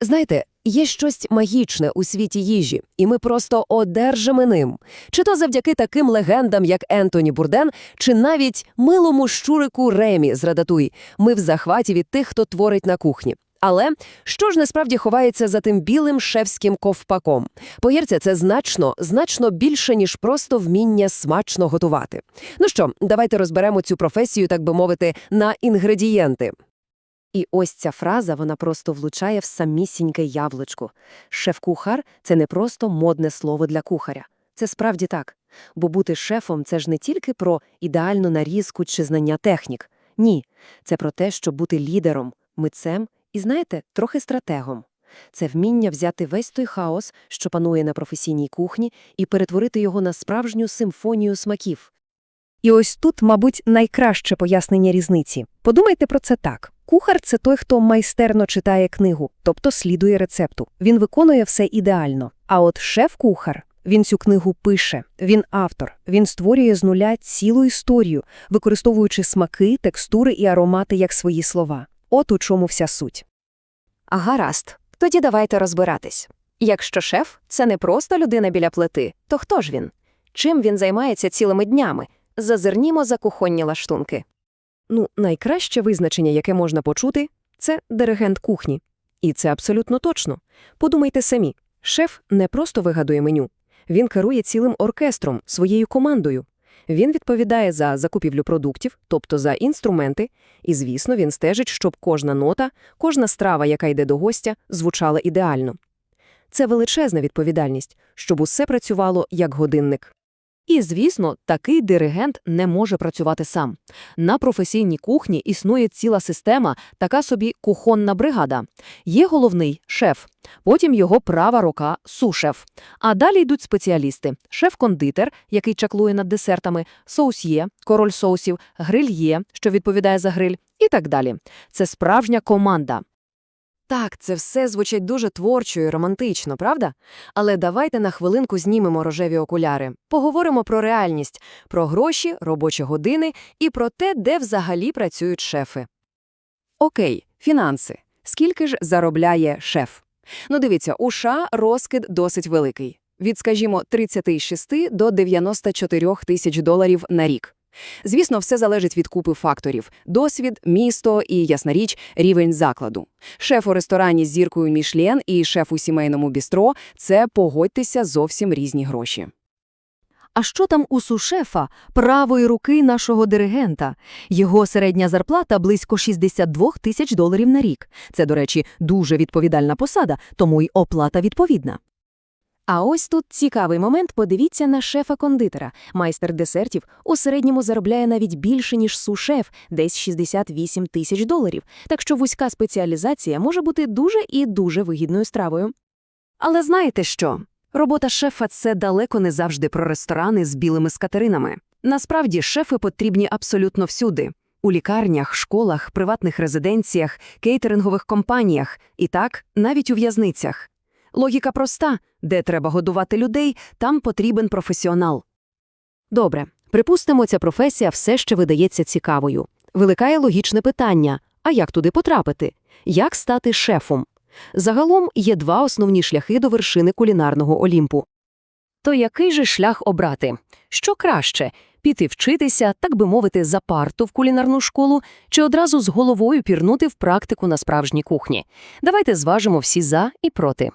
Знаєте, є щось магічне у світі їжі, і ми просто одержимо ним. Чи то завдяки таким легендам, як Ентоні Бурден, чи навіть милому щурику Ремі з Рататуй. Ми в захваті від тих, хто творить на кухні. Але що ж насправді ховається за тим білим шефським ковпаком? Повірте, це значно, значно більше, ніж просто вміння смачно готувати. Ну що, давайте розберемо цю професію, так би мовити, на інгредієнти. І ось ця фраза, вона просто влучає в самісіньке яблучко. Шеф-кухар – це не просто модне слово для кухаря. Це справді так. Бо бути шефом – це ж не тільки про ідеальну нарізку чи знання технік. Ні, це про те, щоб бути лідером, митцем і, знаєте, трохи стратегом. Це вміння взяти весь той хаос, що панує на професійній кухні, і перетворити його на справжню симфонію смаків. І ось тут, мабуть, найкраще пояснення різниці. Подумайте про це так. Кухар – це той, хто майстерно читає книгу, тобто слідує рецепту. Він виконує все ідеально. А от шеф-кухар – він цю книгу пише, він автор, він створює з нуля цілу історію, використовуючи смаки, текстури і аромати як свої слова. От у чому вся суть. А гаразд, тоді давайте розбиратись. Якщо шеф – це не просто людина біля плити, то хто ж він? Чим він займається цілими днями? Зазирнімо за кухонні лаштунки. Ну, найкраще визначення, яке можна почути – це диригент кухні. І це абсолютно точно. Подумайте самі, шеф не просто вигадує меню. Він керує цілим оркестром, своєю командою. Він відповідає за закупівлю продуктів, тобто за інструменти, і, звісно, він стежить, щоб кожна нота, кожна страва, яка йде до гостя, звучала ідеально. Це величезна відповідальність, щоб усе працювало як годинник. І, звісно, такий диригент не може працювати сам. На професійній кухні існує ціла система, така собі кухонна бригада. Є головний – шеф, потім його права рука – сушеф. А далі йдуть спеціалісти – шеф-кондитер, який чаклує над десертами, соусьє, король соусів, грильє, що відповідає за гриль, і так далі. Це справжня команда. Так, це все звучить дуже творчо і романтично, правда? Але давайте на хвилинку знімемо рожеві окуляри. Поговоримо про реальність, про гроші, робочі години і про те, де взагалі працюють шефи. Окей, фінанси. Скільки ж заробляє шеф? Ну дивіться, у США розкид досить великий. Від, скажімо, 36 до 94 тисяч доларів на рік. Звісно, все залежить від купи факторів – досвід, місто і, ясна річ, рівень закладу. Шеф у ресторані з зіркою Мішлен і шеф у сімейному бістро – це, погодьтеся, зовсім різні гроші. А що там у сушефа, правої руки нашого диригента? Його середня зарплата близько 62 тисяч доларів на рік. Це, до речі, дуже відповідальна посада, тому й оплата відповідна. А ось тут цікавий момент, подивіться на шефа-кондитера. Майстер десертів у середньому заробляє навіть більше, ніж сушеф, десь 68 тисяч доларів. Так що вузька спеціалізація може бути дуже і дуже вигідною стравою. Але знаєте що? Робота шефа – це далеко не завжди про ресторани з білими скатеринами. Насправді, шефи потрібні абсолютно всюди. У лікарнях, школах, приватних резиденціях, кейтерингових компаніях і так, навіть у в'язницях. Логіка проста – де треба годувати людей, там потрібен професіонал. Добре, припустимо, ця професія все ще видається цікавою. Виникає логічне питання – а як туди потрапити? Як стати шефом? Загалом є два основні шляхи до вершини кулінарного Олімпу. То який же шлях обрати? Що краще – піти вчитися, так би мовити, за парту в кулінарну школу, чи одразу з головою пірнути в практику на справжній кухні? Давайте зважимо всі за і проти.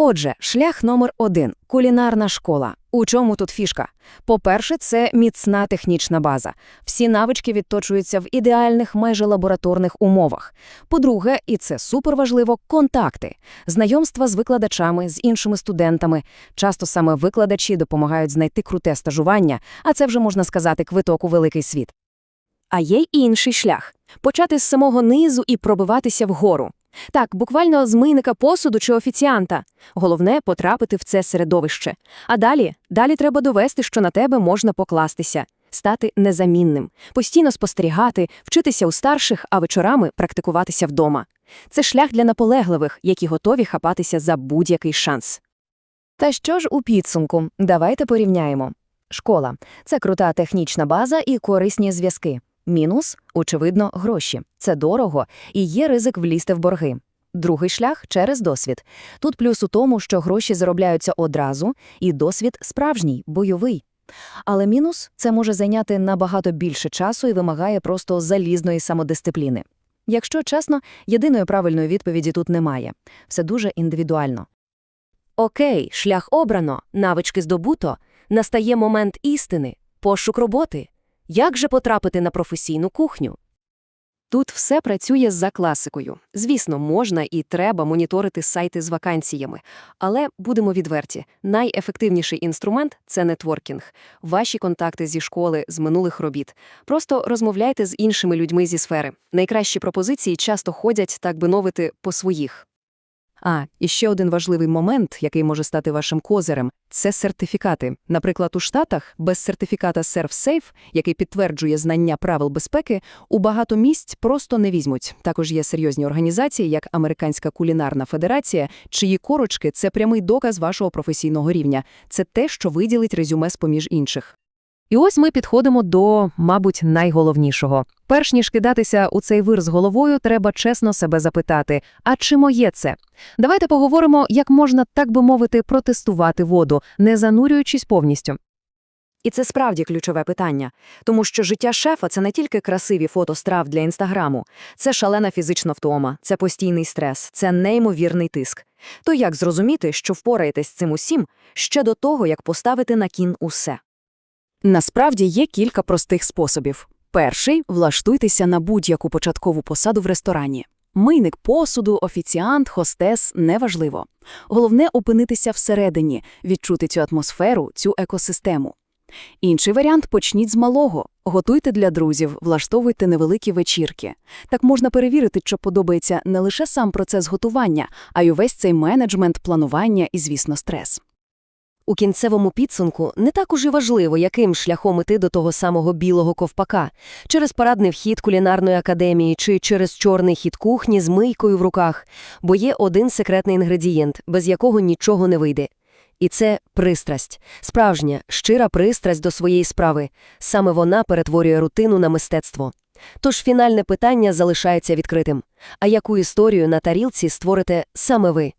Отже, шлях номер один – кулінарна школа. У чому тут фішка? По-перше, це міцна технічна база. Всі навички відточуються в ідеальних, майже лабораторних умовах. По-друге, і це суперважливо, контакти. Знайомства з викладачами, з іншими студентами. Часто саме викладачі допомагають знайти круте стажування, а це вже, можна сказати, квиток у великий світ. А є й інший шлях – почати з самого низу і пробиватися вгору. Так, буквально з мийника посуду чи офіціанта. Головне – потрапити в це середовище. А далі? Далі треба довести, що на тебе можна покластися, стати незамінним, постійно спостерігати, вчитися у старших, а вечорами практикуватися вдома. Це шлях для наполегливих, які готові хапатися за будь-який шанс. Та що ж у підсумку? Давайте порівняємо. Школа – це крута технічна база і корисні зв'язки. Мінус, очевидно, гроші. Це дорого і є ризик влізти в борги. Другий шлях – через досвід. Тут плюс у тому, що гроші заробляються одразу, і досвід справжній, бойовий. Але мінус – це може зайняти набагато більше часу і вимагає просто залізної самодисципліни. Якщо чесно, єдиної правильної відповіді тут немає. Все дуже індивідуально. Окей, шлях обрано, навички здобуто. Настає момент істини, пошук роботи. Як же потрапити на професійну кухню? Тут все працює за класикою. Звісно, можна і треба моніторити сайти з вакансіями. Але, будемо відверті, найефективніший інструмент – це нетворкінг. Ваші контакти зі школи, з минулих робіт. Просто розмовляйте з іншими людьми зі сфери. Найкращі пропозиції часто ходять, так би мовити, по своїх. А, і ще один важливий момент, який може стати вашим козирем – це сертифікати. Наприклад, у Штатах без сертифіката ServSafe, який підтверджує знання правил безпеки, у багато місць просто не візьмуть. Також є серйозні організації, як Американська кулінарна федерація, чиї корочки – це прямий доказ вашого професійного рівня. Це те, що виділить резюме з-поміж інших. І ось ми підходимо до, мабуть, найголовнішого. Перш ніж кидатися у цей вир з головою, треба чесно себе запитати, а чи моє це? Давайте поговоримо, як можна, так би мовити, протестувати воду, не занурюючись повністю. І це справді ключове питання, тому що життя шефа – це не тільки красиві фото страв для інстаграму, це шалена фізична втома, це постійний стрес, це неймовірний тиск. То як зрозуміти, що впораєтесь з цим усім ще до того, як поставити на кін усе? Насправді є кілька простих способів. Перший – влаштуйтеся на будь-яку початкову посаду в ресторані. Мийник посуду, офіціант, хостес – неважливо. Головне – опинитися всередині, відчути цю атмосферу, цю екосистему. Інший варіант – почніть з малого. Готуйте для друзів, влаштовуйте невеликі вечірки. Так можна перевірити, що подобається не лише сам процес готування, а й увесь цей менеджмент, планування і, звісно, стрес. У кінцевому підсумку не так уже важливо, яким шляхом іти до того самого білого ковпака – через парадний вхід кулінарної академії чи через чорний хід кухні з мийкою в руках, бо є один секретний інгредієнт, без якого нічого не вийде. І це пристрасть. Справжня, щира пристрасть до своєї справи. Саме вона перетворює рутину на мистецтво. Тож фінальне питання залишається відкритим. А яку історію на тарілці створите саме ви?